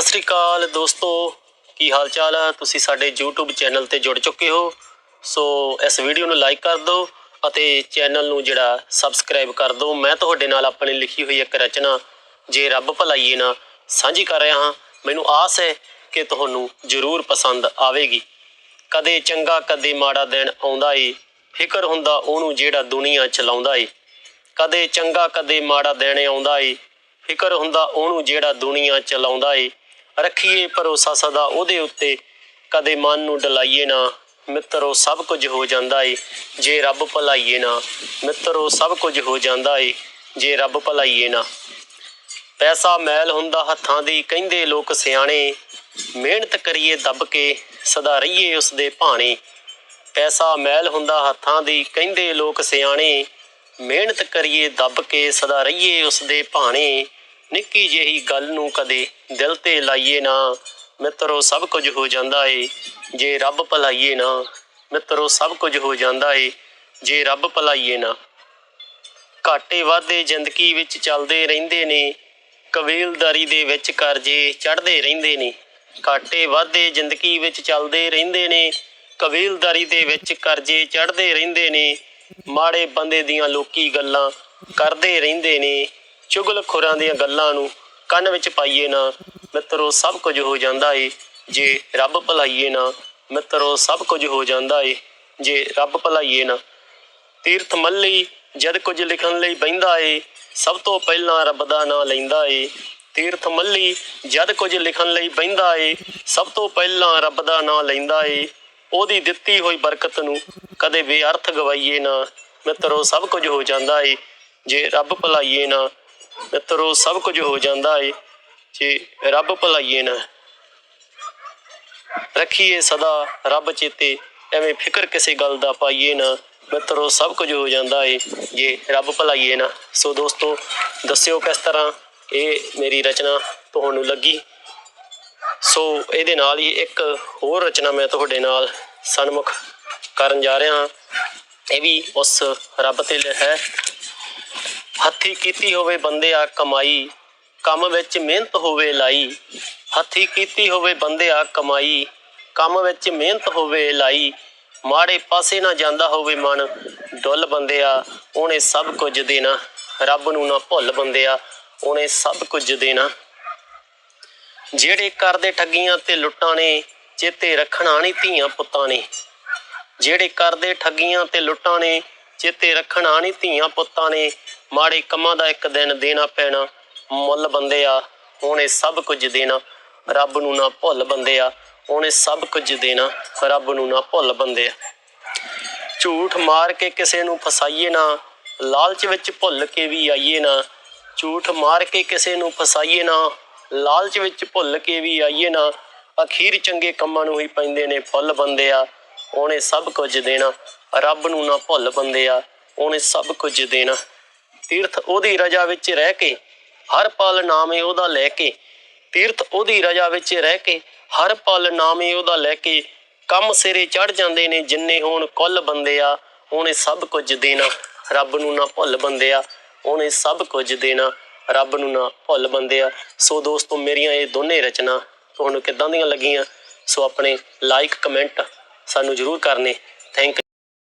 ਸਤਿ ਸ੍ਰੀ ਅਕਾਲ ਦੋਸਤੋ, ਕੀ ਹਾਲ ਚਾਲ ਹੈ ਤੁਸੀਂ ਸਾਡੇ YouTube ਚੈਨਲ ਤੇ ਜੁੜ ਚੁੱਕੇ ਹੋ। ਸੋ ਇਸ ਵੀਡੀਓ ਨੂੰ ਲਾਈਕ ਕਰ ਦਿਓ ਅਤੇ ਚੈਨਲ ਨੂੰ ਜਿਹੜਾ ਸਬਸਕ੍ਰਾਈਬ ਕਰ ਦਿਓ। ਮੈਂ ਤੁਹਾਡੇ ਨਾਲ ਆਪਣੀ ਲਿਖੀ ਹੋਈ ਇੱਕ ਰਚਨਾ ਜੇ ਰੱਬ ਭਲਾਈਏ ਨਾ ਸਾਂਝੀ ਕਰ ਰਿਹਾ ਹਾਂ। ਮੈਨੂੰ ਆਸ ਹੈ ਕਿ ਤੁਹਾਨੂੰ ਜ਼ਰੂਰ ਪਸੰਦ ਆਵੇਗੀ। ਕਦੇ ਚੰਗਾ, ਕਦੇ ਮਾੜਾ ਦਿਨ ਆਉਂਦਾ ਏ। ਫਿਕਰ ਹੁੰਦਾ ਉਹਨੂੰ ਜਿਹੜਾ ਦੁਨੀਆ ਚਲਾਉਂਦਾ ਏ। ਕਦੇ ਚੰਗਾ, ਕਦੇ ਮਾੜਾ ਦਿਨ ਆਉਂਦਾ ਏ। ਫਿਕਰ ਹੁੰਦਾ ਉਹਨੂੰ ਜਿਹੜਾ ਦੁਨੀਆ ਚਲਾਉਂਦਾ ਏ। ਰੱਖੀਏ ਭਰੋਸਾ ਸਦਾ ਉਹਦੇ ਉੱਤੇ। ਕਦੇ ਮਨ ਨੂੰ ਡਲਾਈਏ ਨਾ, ਮਿੱਤਰੋ, ਸਭ ਕੁਝ ਹੋ ਜਾਂਦਾ ਏ, ਜੇ ਰੱਬ ਭਲਾਈਏ ਨਾ। ਮਿੱਤਰੋ, ਸਭ ਕੁਝ ਹੋ ਜਾਂਦਾ ਏ, ਜੇ ਰੱਬ ਭਲਾਈਏ ਨਾ। ਪੈਸਾ ਮੈਲ ਹੁੰਦਾ ਹੱਥਾਂ ਦੀ, ਕਹਿੰਦੇ ਲੋਕ ਸਿਆਣੇ, ਮਿਹਨਤ ਕਰੀਏ ਦੱਬ ਕੇ, ਸਦਾ ਰਹੀਏ ਉਸ ਦੇ ਭਾਣੇ। ਪੈਸਾ ਮੈਲ ਹੁੰਦਾ ਹੱਥਾਂ ਦੀ, ਕਹਿੰਦੇ ਲੋਕ ਸਿਆਣੇ, ਮਿਹਨਤ ਕਰੀਏ ਦੱਬ ਕੇ, ਸਦਾ ਰਹੀਏ ਉਸ ਦੇ ਭਾਣੇ। ਨਿੱਕੀ ਜਿਹੀ ਗੱਲ ਨੂੰ ਕਦੇ ਦਿਲ ਤੇ ਲਾਈਏ ਨਾ, ਮਿੱਤਰੋ, ਸਭ ਕੁਝ ਹੋ ਜਾਂਦਾ ਏ, ਜੇ ਰੱਬ ਭਲਾਈਏ ਨਾ, ਮਿੱਤਰੋ, ਸਭ ਕੁਝ ਹੋ ਜਾਂਦਾ ਏ, ਜੇ ਰੱਬ ਭਲਾਈਏ ਨਾ। ਘਾਟੇ ਵਾਧੇ ਜ਼ਿੰਦਗੀ ਵਿੱਚ ਚੱਲਦੇ ਰਹਿੰਦੇ ਨੇ, ਕਬੀਲਦਾਰੀ ਦੇ ਵਿੱਚ ਕਰਜ਼ੇ ਚੜ੍ਹਦੇ ਰਹਿੰਦੇ ਨੇ। ਘਾਟੇ ਵਾਧੇ ਜ਼ਿੰਦਗੀ ਵਿੱਚ ਚੱਲਦੇ ਰਹਿੰਦੇ ਨੇ, ਕਬੀਲਦਾਰੀ ਦੇ ਵਿੱਚ ਕਰਜ਼ੇ ਚੜ੍ਹਦੇ ਰਹਿੰਦੇ ਨੇ, ਮਾੜੇ ਬੰਦੇ ਦੀਆਂ ਲੋਕੀ ਗੱਲਾਂ ਕਰਦੇ ਰਹਿੰਦੇ ਨੇ। ਚੁਗਲਖੋਰਾਂ ਦੀਆਂ ਗੱਲਾਂ ਨੂੰ ਕੰਨ ਵਿੱਚ ਪਾਈਏ ਨਾ, ਮਿੱਤਰੋ, ਸਭ ਕੁਝ ਹੋ ਜਾਂਦਾ ਏ। ਜੇ ਰੱਬ ਭਲਾਈਏ ਨਾ, ਮਿੱਤਰੋ, ਸਭ ਕੁਝ ਹੋ ਜਾਂਦਾ ਏ। ਜੇ ਰੱਬ ਭਲਾਈਏ ਨਾ, ਤੀਰਥ ਮੱਲੀ ਜਦ ਕੁਝ ਲਿਖਣ ਲਈ ਬਹਿੰਦਾ ਏ, ਸਭ ਤੋਂ ਪਹਿਲਾਂ ਰੱਬ ਦਾ ਨਾਮ ਲੈਂਦਾ ਏ। ਤੀਰਥ ਮੱਲੀ ਜਦ ਕੁਝ ਲਿਖਣ ਲਈ ਬਹਿੰਦਾ ਏ, ਸਭ ਤੋਂ ਪਹਿਲਾਂ ਰੱਬ ਦਾ ਨਾਮ ਲੈਂਦਾ ਏ। ਉਹਦੀ ਦਿੱਤੀ ਹੋਈ ਬਰਕਤ ਨੂੰ ਕਦੇ ਬੇਅਰਥ ਗਵਾਈਏ ਨਾ, ਮਿੱਤਰੋ, ਸਭ ਕੁਝ ਹੋ ਜਾਂਦਾ ਏ। ਜੇ ਰੱਬ ਭਲਾਈਏ ਨਾ ਮਿੱਤਰੋ, ਸਭ ਕੁਝ ਹੋ ਜਾਂਦਾ ਏ, ਜੇ ਰੱਬ ਭਲਾਈਏ ਨਾ। ਰੱਖੀਏ ਸਦਾ ਰੱਬ ਚੇਤੇ, ਐਵੇਂ ਫਿਕਰ ਕਿਸੇ ਗੱਲ ਦਾ ਪਾਈਏ ਨਾ। ਮਿੱਤਰੋ, ਸਭ ਕੁਝ ਹੋ ਜਾਂਦਾ ਏ, ਜੇ ਰੱਬ ਭਲਾਈਏ ਨਾ। ਸੋ ਦੋਸਤੋ, ਦੱਸਿਓ ਕਿਸ ਤਰ੍ਹਾਂ ਇਹ ਮੇਰੀ ਰਚਨਾ ਤੁਹਾਨੂੰ ਲੱਗੀ? ਸੋ ਇਹਦੇ ਨਾਲ ਹੀ ਇੱਕ ਹੋਰ ਰਚਨਾ ਮੈਂ ਤੁਹਾਡੇ ਨਾਲ ਸਨਮੁਖ ਕਰਨ ਜਾ ਰਿਹਾ ਹਾਂ। ਇਹ ਵੀ ਉਸ ਰੱਬ ਤੇ ਹੈ। ਹੱਥੀ ਕੀਤੀ ਹੋਵੇ ਬੰਦਿਆ ਕਮਾਈ, ਕੰਮ ਵਿੱਚ ਮਿਹਨਤ ਹੋਵੇ ਲਾਈ। ਹੱਥੀ ਕੀਤੀ ਹੋਵੇ ਬੰਦਿਆ ਕਮਾਈ, ਕੰਮ ਵਿੱਚ ਮਿਹਨਤ ਹੋਵੇ ਲਾਈ। ਮਾੜੇ ਪਾਸੇ ਨਾ ਜਾਂਦਾ ਹੋਵੇ ਮਨ, ਡੁੱਲ ਬੰਦਿਆ ਉਹਨੇ ਸਭ ਕੁਝ ਦੇਣਾ। ਰੱਬ ਨੂੰ ਨਾ ਭੁੱਲ ਬੰਦਿਆ ਉਹਨੇ ਸਭ ਕੁਝ ਦੇਣਾ। ਜਿਹੜੇ ਕਰਦੇ ਠੱਗੀਆਂ ਤੇ ਲੁੱਟਾਂ ਨੇ, ਚੇਤੇ ਰੱਖਣਾ ਨਹੀਂ ਧੀਆਂ ਪੁੱਤਾਂ ਨੇ। ਜਿਹੜੇ ਕਰਦੇ ਠੱਗੀਆਂ ਤੇ ਲੁੱਟਾਂ ਨੇ, ਚੇਤੇ ਰੱਖਣਾ ਨਹੀਂ ਧੀਆਂ ਪੁੱਤਾਂ ਨੇ। ਮਾੜੇ ਕੰਮਾਂ ਦਾ ਇੱਕ ਦਿਨ ਦੇਣਾ ਪੈਣਾ, ਮੁੱਲ ਬੰਦਿਆ, ਉਹਨੇ ਸਭ ਕੁਝ ਦੇਣਾ, ਰੱਬ ਨੂੰ ਨਾ ਭੁੱਲ ਬੰਦਿਆ, ਉਹਨੇ ਸਭ ਕੁਝ ਦੇਣਾ, ਰੱਬ ਨੂੰ ਨਾ ਭੁੱਲ ਬੰਦਿਆ। ਝੂਠ ਮਾਰ ਕੇ ਕਿਸੇ ਨੂੰ ਫਸਾਈਏ ਨਾ, ਲਾਲਚ ਵਿੱਚ ਭੁੱਲ ਕੇ ਵੀ ਆਈਏ ਨਾ, ਝੂਠ ਮਾਰ ਕੇ ਕਿਸੇ ਨੂੰ ਫਸਾਈਏ ਨਾ, ਲਾਲਚ ਵਿੱਚ ਭੁੱਲ ਕੇ ਵੀ ਆਈਏ ਨਾ, ਅਖੀਰ ਚੰਗੇ ਕੰਮਾਂ ਨੂੰ ਹੀ ਪੈਂਦੇ ਨੇ ਫੁੱਲ ਬੰਦਿਆ, ਉਹਨੇ ਸਭ ਕੁਝ ਦੇਣਾ, ਰੱਬ ਨੂੰ ਨਾ ਭੁੱਲ ਬੰਦਿਆ, ਉਹਨੇ ਸਭ ਕੁਝ ਦੇਣਾ। ਤੀਰਥ ਉਹਦੀ ਰਜਾ ਵਿੱਚ ਰਹਿ ਕੇ, ਹਰ ਪਲ ਨਾਮੇ ਉਹਦਾ ਲੈ ਕੇ, ਤੀਰਥ ਉਹਦੀ ਰਜਾ ਵਿੱਚ ਰਹਿ ਕੇ, ਹਰ ਪਲ ਨਾਮੇ ਉਹਦਾ ਲੈ ਕੇ, ਕੰਮ ਸਿਰੇ ਚੜ ਜਾਂਦੇ ਨੇ ਜਿੰਨੇ ਹੋਣ ਕੁੱਲ ਬੰਦਿਆ, ਉਹਨੇ ਸਭ ਕੁਝ ਦੇਣਾ, ਰੱਬ ਨੂੰ ਨਾ ਭੁੱਲ ਬੰਦਿਆ, ਉਹਨੇ ਸਭ ਕੁਝ ਦੇਣਾ, ਰੱਬ ਨੂੰ ਨਾ ਭੁੱਲ ਬੰਦਿਆ। ਸੋ ਦੋਸਤੋ, ਮੇਰੀਆਂ ਇਹ ਦੋਨੇ ਰਚਨਾ ਤੁਹਾਨੂੰ ਕਿੱਦਾਂ ਦੀਆਂ ਲੱਗੀਆਂ? ਸੋ ਆਪਣੇ ਲਾਈਕ ਕਮੈਂਟ ਸਾਨੂੰ ਜਰੂਰ ਕਰਨੇ। ਥੈਂਕ